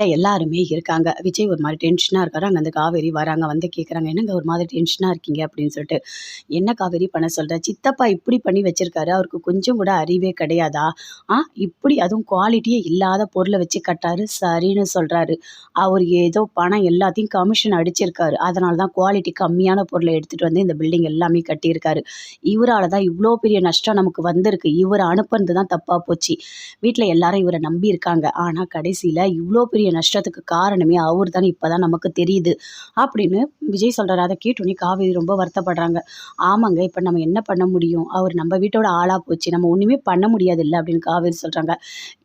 எல்லாருமே இருக்காங்க. விஜய் ஒரு மாதிரி டென்ஷனாக இருக்காரு. அங்கே அந்த காவேரி வராங்க வந்து கேட்குறாங்க என்னங்க ஒரு மாதிரி டென்ஷனாக இருக்கீங்க அப்படின்னு சொல்லிட்டு. என்ன காவேரி பண்ண சொல்கிற சித்தப்பா இப்படி பண்ணி வச்சிருக்காரு. அவருக்கு கொஞ்சம் கூட அறிவே கிடையாதா? ஆ இப்படி அதுவும் குவாலிட்டியே இல்லாத பொருளை வச்சு கட்டாரு. சரின்னு சொல்கிறாரு அவர் ஏதோ பணம் எல்லாத்தையும் கமிஷன் அடிச்சிருக்காரு. அதனால தான் குவாலிட்டி கம்மியான பொருளை எடுத்துகிட்டு வந்து இந்த பில்டிங் எல்லாமே கட்டியிருக்காரு. இவரால் தான் இவ்வளோ பெரிய நஷ்டம் நமக்கு வந்திருக்கு. இவரை அனுப்புனது தான் தப்பாக போச்சு. வீட்டில் எல்லாரும் இவரை நம்பி இருக்காங்க ஆனால் கடைசியில் இவ்வளோ பெரிய நஷ்டத்துக்கு காரணமே அவர் தான் இப்போ தான் நமக்கு தெரியுது. அப்படின்னு விஜய் சொல்கிறார் அதை கேட்டோன்னே காவேரி ரொம்ப வருத்தப்படுறாங்க. ஆமாங்க இப்போ நம்ம என்ன பண்ண முடியும்? அவர் நம்ம வீட்டோட ஆளாக போச்சு. நம்ம ஒன்றுமே பண்ண முடியாது இல்லை அப்படின்னு காவேரி சொல்கிறாங்க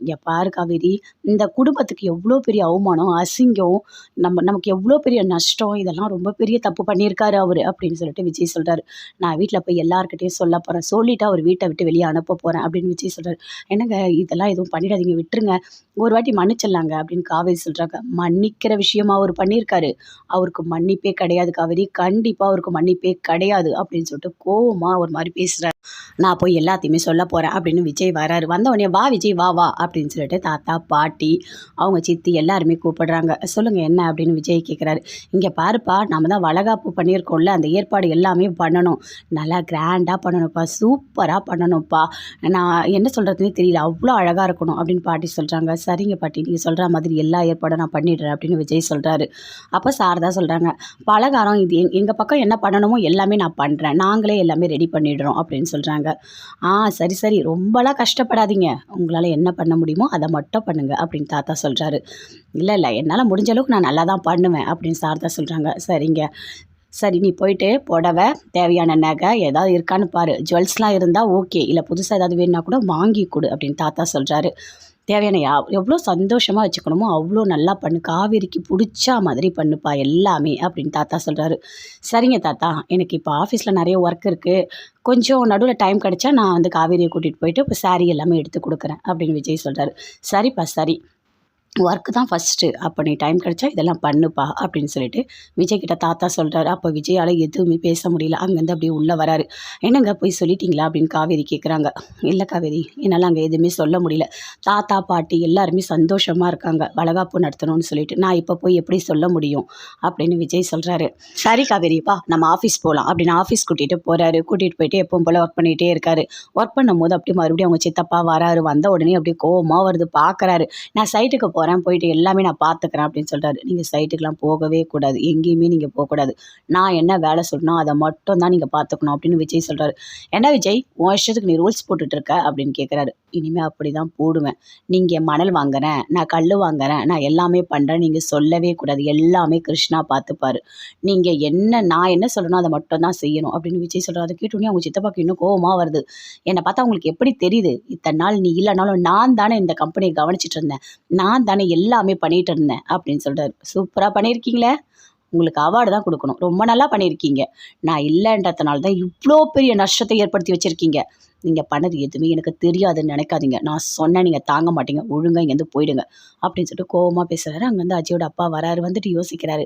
இங்கே பாரு காவேரி இந்த குடும்பத்துக்கு எவ்வளோ பெரிய அவமானம் அசிங்கம் நம்ம நமக்கு எவ்வளோ பெரிய நஷ்டம் இதெல்லாம் ரொம்ப பெரிய தப்பு பண்ணியிருக்காரு அவர் அப்படின்னு சொல்லிட்டு விஜய் சொல்கிறாரு நான் வீட்டில் போய் எல்லாருக்கிட்டையும் சொல்ல போகிறேன் சொல்லிவிட்டு அவர் வீட்டை விட்டு வெளியே அனுப்ப போகிறேன் அப்படின்னு விஜய் சொல்கிறார் என்னங்க இதெல்லாம் எதுவும் பண்ணிடாதீங்க. விட்டுருங்க. ஒரு வாட்டி மன்னிச்சிடலாங்க அப்படின்னு காவேரி சொல்கிறாங்க மன்னிக்கிற விஷயமா அவர் பண்ணியிருக்காரு. அவருக்கு மன்னிப்பே கிடையாது காவேரி கண்டிப்பாக அவருக்கு மன்னிப்பே கிடையாது அப்படின்னு சொல்லிட்டு கோவமாக ஒரு மாதிரி பேசுகிறாரு நான் போய் எல்லாத்தையுமே சொல்ல போகிறேன் அப்படின்னு விஜய் வராரு. வந்த உடனே வா விஜய் வா வா அப்படின்னு சொல்லிட்டு தாத்தா பாட்டி அவங்க சித்தி எல்லாருமே கூப்பிடுறாங்க. சொல்லுங்கள் என்ன? அப்படின்னு விஜய் கேட்குறாரு இங்கே பாருப்பா நம்ம தான் வளகாப்பு பண்ணியிருக்கோம்ல அந்த ஏற்பாடு எல்லாமே பண்ணணும். நல்லா கிராண்டாக பண்ணணும்ப்பா சூப்பராக பண்ணணும்ப்பா. நான் என்ன சொல்கிறதுனே தெரியல அவ்வளோ அழகாக இருக்கணும் அப்படின்னு பாட்டி சொல்கிறாங்க சரிங்க பாட்டி நீங்கள் சொல்கிற மாதிரி எல்லா ஏற்பாடும் நான் பண்ணிடுறேன் அப்படின்னு விஜய் சொல்கிறாரு அப்போ சாரதா சொல்கிறாங்க பலகாரம் இது எங் எங்கள் பக்கம் என்ன பண்ணணுமோ எல்லாமே நான் பண்ணுறேன் நாங்களே எல்லாமே ரெடி பண்ணிடுறோம் அப்படின்னு சொல்கிறாங்க ஆ சரி சரி. ரொம்பலாம் கஷ்டப்படாதீங்க. உங்களால் என்ன பண்ண முடியுமோ அதை மட்டும் பண்ணுங்க அப்படின்னு தாத்தா சொல்கிறாரு இல்லை இல்லை. என்னால் முடிஞ்ச அளவுக்கு நான் நல்லா தான் பண்ணுவேன் அப்படின்னு சாரதா சொல்கிறாங்க சரிங்க. சரி நீ போயிட்டு புடவை தேவையான நகை ஏதாவது இருக்கான்னு பாரு. ஜுவல்ஸ்லாம் இருந்தால் ஓகே. இல்லை புதுசாக ஏதாவது வேணுன்னா கூட வாங்கி கொடு அப்படின்னு தாத்தா சொல்கிறாரு தேவையான யா எவ்வளோ சந்தோஷமாக வச்சுக்கணுமோ அவ்வளோ நல்லா பண்ணு. காவேரிக்கு பிடிச்சா மாதிரி பண்ணுப்பா எல்லாமே அப்படின்னு தாத்தா சொல்கிறாரு சரிங்க தாத்தா எனக்கு இப்போ ஆஃபீஸில் நிறைய ஒர்க் இருக்குது கொஞ்சம் நடுவில் டைம் கிடச்சா நான் வந்து காவேரியை கூட்டிகிட்டு போயிட்டு இப்போ சாரீ எல்லாமே எடுத்து கொடுக்குறேன் அப்படின்னு விஜய் சொல்கிறாரு சரிப்பா சரி. ஒர்க்கு தான் ஃபஸ்ட்டு அப்போ நீ டைம் கிடச்சா இதெல்லாம் பண்ணுப்பா அப்படின்னு சொல்லிட்டு விஜய் கிட்ட தாத்தா சொல்கிறாரு அப்போ விஜயால் எதுவுமே பேச முடியல. அங்கேருந்து அப்படியே உள்ளே வராரு. என்னங்க போய் சொல்லிட்டீங்களா அப்படின்னு காவேரி கேட்குறாங்க இல்லை காவேரி என்னால் அங்கே எதுவுமே சொல்ல முடியல. தாத்தா பாட்டி எல்லாருமே சந்தோஷமாக இருக்காங்க. வளகாப்பு நடத்தணும்னு சொல்லிட்டு நான் இப்போ போய் எப்படி சொல்ல முடியும் அப்படின்னு விஜய் சொல்கிறாரு சரி காவேரிப்பா நம்ம ஆஃபீஸ் போகலாம் அப்படின்னு ஆஃபீஸ் கூட்டிகிட்டு போகிறாரு கூட்டிகிட்டு போயிட்டு எப்பவும் போல் ஒர்க் பண்ணிகிட்டே இருக்காரு. ஒர்க் பண்ணும்போது அப்படியே மறுபடியும் அவங்க சித்தப்பா வராரு. வந்த உடனே அப்படியே கோவமாக வருது. பார்க்குறாரு நான் சைட்டுக்கு போகிறேன் போயிட்டு எல்லாமே நான் பார்த்துக்கிறேன் அப்படின்னு சொல்கிறாரு நீங்கள் சைட்டுக்கெலாம் போகவே கூடாது. எங்கேயுமே நீங்கள் போகக்கூடாது. நான் என்ன வேலை சொல்லணும் அதை மட்டும் தான் நீங்கள் பார்த்துக்கணும் அப்படின்னு விஜய் சொல்கிறாரு என்ன விஜய்? உன் இஷ்டத்துக்கு நீ ரூல்ஸ் போட்டுட்ருக்க அப்படின்னு கேட்குறாரு இனிமேல் அப்படி தான் போடுவேன். நீங்கள் மணல் வாங்குறேன் நான் கல் வாங்குறேன் நான் எல்லாமே பண்ணுறேன் நீங்கள் சொல்லவே கூடாது. எல்லாமே கிருஷ்ணா பார்த்துப்பாரு நீங்கள் என்ன நான் என்ன சொல்லணும் அதை மட்டும் தான் செய்யணும். அப்படின்னு விஜய் சொல்கிறார் அதை கேட்டோன்னே அவங்க சித்தப்பாக்கு இன்னும் கோபமாக வருது. என்னை பார்த்தா உங்களுக்கு எப்படி தெரியுது? இத்தனை நாள் நீ இல்லைனாலும் நான் தானே இந்த கம்பெனியை கவனிச்சிட்டு இருந்தேன். நான் தானே எல்லாமே பண்ணிகிட்டு இருந்தேன் அப்படின்னு சொல்கிறாரு சூப்பராக பண்ணியிருக்கீங்களே உங்களுக்கு அவார்டு தான் கொடுக்கணும். ரொம்ப நல்லா பண்ணியிருக்கீங்க நான் இல்லைன்றதுனால தான் இவ்வளோ பெரிய நஷ்டத்தை ஏற்படுத்தி வச்சுருக்கீங்க. நீங்கள் பண்ணது எதுவுமே எனக்கு தெரியாதுன்னு நினைக்காதீங்க. நான் சொன்னேன் நீங்கள் தாங்க மாட்டீங்க. ஒழுங்காக இங்கேருந்து போயிடுங்க. அப்படின்னு சொல்லிட்டு கோவமாக பேசுகிறாரு அங்கேருந்து அஜயோட அப்பா வராரு. வந்துட்டு யோசிக்கிறாரு.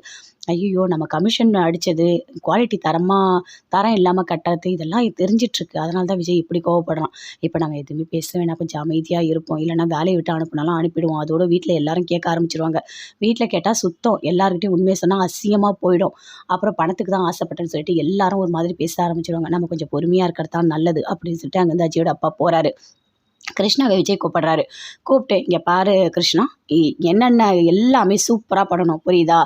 ஐயோ நம்ம கமிஷன் அடித்தது குவாலிட்டி தரமாக தரம் இல்லாமல் கட்டுறது இதெல்லாம் தெரிஞ்சிட்ருக்கு. அதனால தான் விஜய் இப்படி கோவப்படுறான். இப்போ நம்ம எதுவுமே பேச வேணாம். கொஞ்சம் அமைதியாக இருப்போம். இல்லைன்னா வேலையை விட்டு அனுப்பினாலும் அனுப்பிடுவோம். அதோட வீட்டில் எல்லாரும் கேட்க ஆரம்பிச்சிருவாங்க. வீட்டில் கேட்டால் சுத்தம். எல்லாருக்கிட்டையும் உண்மையை சொன்னால் அசிங்கமாக போயிடும். அப்புறம் பணத்துக்கு தான் ஆசைப்பட்டேன்னு சொல்லிட்டு எல்லாரும் ஒரு மாதிரி பேச ஆரம்பிச்சிருவாங்க. நம்ம கொஞ்சம் பொறுமையாக இருக்கிறது தான் நல்லது அப்படின்னு சொல்லிட்டு அங்கேருந்து அஜயோட அப்பா போகிறாரு கிருஷ்ணாவை விஜய் கூப்பிடுறாரு. கூப்பிட்டு இங்கே பாரு கிருஷ்ணா என்னென்ன எல்லாமே சூப்பராக பண்ணணும். புரியுதா?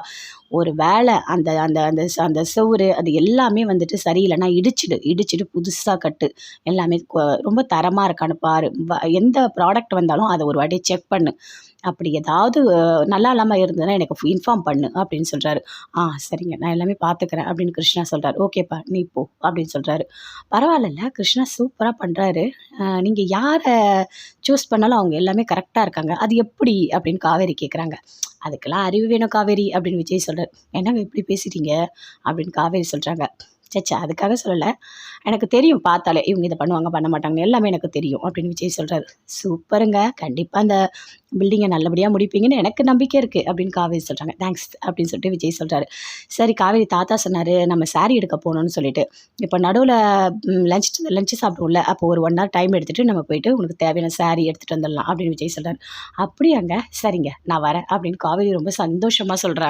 ஒரு வேலை அந்த அந்த அந்த அந்த சுவர் அது எல்லாமே வந்துட்டு சரியில்லைன்னா இடிச்சிடு இடிச்சிட்டு புதுசாக கட்டு. எல்லாமே ரொம்ப தரமாக இருக்கான்னு பாரு. வ- எந்த ப்ராடக்ட் வந்தாலும் அதை ஒரு வாட்டி செக் பண்ணு. அப்படி ஏதாவது நல்லா இல்லாமல் இருந்ததுன்னா எனக்கு இன்ஃபார்ம் பண்ணு அப்படின்னு சொல்கிறாரு ஆ சரிங்க நான் எல்லாமே பார்த்துக்கிறேன் அப்படின்னு கிருஷ்ணா சொல்கிறாரு ஓகேப்பா நீ போ அப்படின்னு சொல்கிறாரு பரவாயில்ல கிருஷ்ணா சூப்பராக பண்ணுறாரு நீங்கள் யாரை சூஸ் பண்ணாலும் அவங்க எல்லாமே கரெக்டாக இருக்காங்க. அது எப்படி அப்படின்னு காவேரி கேட்குறாங்க அதுக்கெல்லாம் அறிவு வேணும் காவேரி அப்படின்னு விஜய் சொல்கிறார் என்னங்க இப்படி பேசிட்டீங்க? அப்படின்னு காவேரி சொல்கிறாங்க சச்சா அதுக்காக சொல்லலை. எனக்கு தெரியும் பார்த்தாலே இவங்க இதை பண்ணுவாங்க பண்ண மாட்டாங்கன்னு எல்லாமே எனக்கு தெரியும் அப்படின்னு விஜய் சொல்கிறாரு சூப்பருங்க. கண்டிப்பாக அந்த பில்டிங்கை நல்லபடியாக முடிப்பீங்கன்னு எனக்கு நம்பிக்கை இருக்குது அப்படின்னு காவேரி சொல்கிறாங்க தேங்க்ஸ் அப்படின்னு சொல்லிட்டு விஜய் சொல்கிறாரு சரி காவேரி தாத்தா சொன்னார் நம்ம சாரி எடுக்க போகணும்னு சொல்லிட்டு. இப்போ நடுவில் லஞ்ச் லஞ்சு சாப்பிடுவோம்ல அப்போ ஒரு ஒன் ஹவர் டைம் எடுத்துகிட்டு நம்ம போயிட்டு உனக்கு தேவையான சாரி எடுத்துகிட்டு வந்துடலாம் அப்படின்னு விஜய் சொல்கிறாரு அப்படியாங்க. சரிங்க நான் வரேன் அப்படின்னு காவேரி ரொம்ப சந்தோஷமாக சொல்கிறாங்க